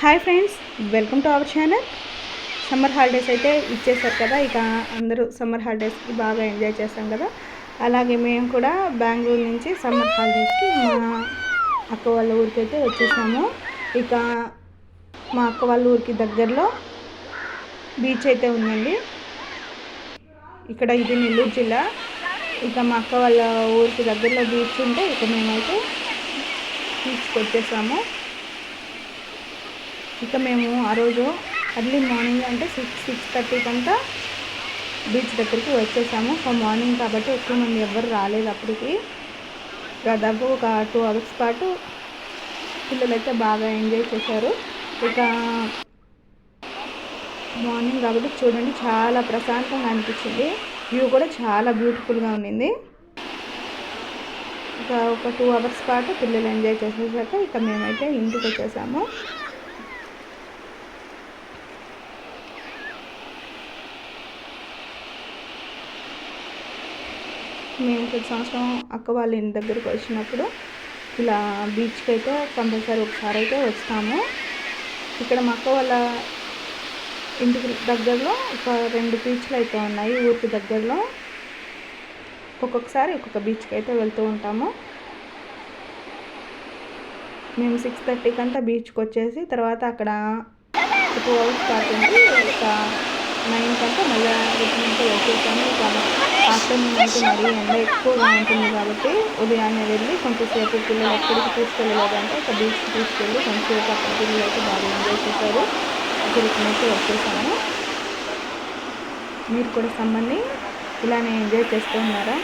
Hi friends welcome to our channel. Summer holidays అయితే ఇచ్చేసారు కదా ఇక అందరూ సమ్మర్ హాలిడేస్కి బాగా ఎంజాయ్ చేస్తాం కదా. అలాగే మేము కూడా బెంగళూరు నుంచి సమ్మర్ హాలిడేస్కి మా అక్క వాళ్ళ ఊరికి అయితే వచ్చేసాము. ఇక మా అక్క వాళ్ళ ఊరికి దగ్గరలో బీచ్ అయితే ఉందండి. ఇక్కడ ఇది నెల్లూరు జిల్లా. ఇక మా అక్క వాళ్ళ ఊరికి దగ్గరలో బీచ్ ఉంటే ఇక మేమైతే బీచ్కి వచ్చేసాము. ఇక మేము ఆ రోజు ఎర్లీ మార్నింగ్ అంటే సిక్స్ సిక్స్ థర్టీకి అంతా బీచ్ దగ్గరికి వచ్చేసాము. సో మార్నింగ్ కాబట్టి ఎక్కువ మంది ఎవ్వరు రాలేదు అప్పటికి. దాదాపు ఒక టూ అవర్స్ పాటు పిల్లలైతే బాగా ఎంజాయ్ చేశారు. ఇక మార్నింగ్ కాబట్టి చూడండి చాలా ప్రశాంతంగా అనిపించింది. వ్యూ కూడా చాలా బ్యూటిఫుల్గా ఉండింది. ఇక ఒక టూ అవర్స్ పాటు పిల్లలు ఎంజాయ్ చేసేసాక ఇక మేమైతే ఇంటికి వచ్చేసాము. మేము ప్రతి సంవత్సరం అక్క వాళ్ళ ఇంటి దగ్గరకు వచ్చినప్పుడు ఇలా బీచ్కి అయితే కంపల్సరీ ఒకసారి అయితే వస్తాము. ఇక్కడ మా అక్క వాళ్ళ ఇంటికి దగ్గరలో ఒక రెండు బీచ్లు అయితే ఉన్నాయి. ఊరికి దగ్గరలో ఒక్కొక్కసారి ఒక్కొక్క బీచ్కి అయితే వెళ్తూ ఉంటాము. మేము సిక్స్ థర్టీకి అంతా బీచ్కి వచ్చేసి తర్వాత అక్కడ టూ అవర్స్ పాటు ఒక నైన్ కంటే మళ్ళీ రిటర్న్ అయితే వచ్చేసాము. ఆఫ్టర్నూన్ అంటే మరీ ఎండ ఎక్కువగా ఉంటుంది కాబట్టి ఉదయాన్నే వెళ్ళి కొంచెంసేపు పిల్లలు ఎక్కడికి తీసుకెళ్ళలేదంటే ఒక బీచ్కి తీసుకెళ్ళి కొంచెంసేపు అక్కడ పిల్లలు అయితే బాగా ఎంజాయ్ చేశారు. అక్కడికి రిటర్న్ వచ్చేసాము. మీరు కూడా సమ్మర్ని ఇలానే ఎంజాయ్ చేస్తూ ఉన్నారా?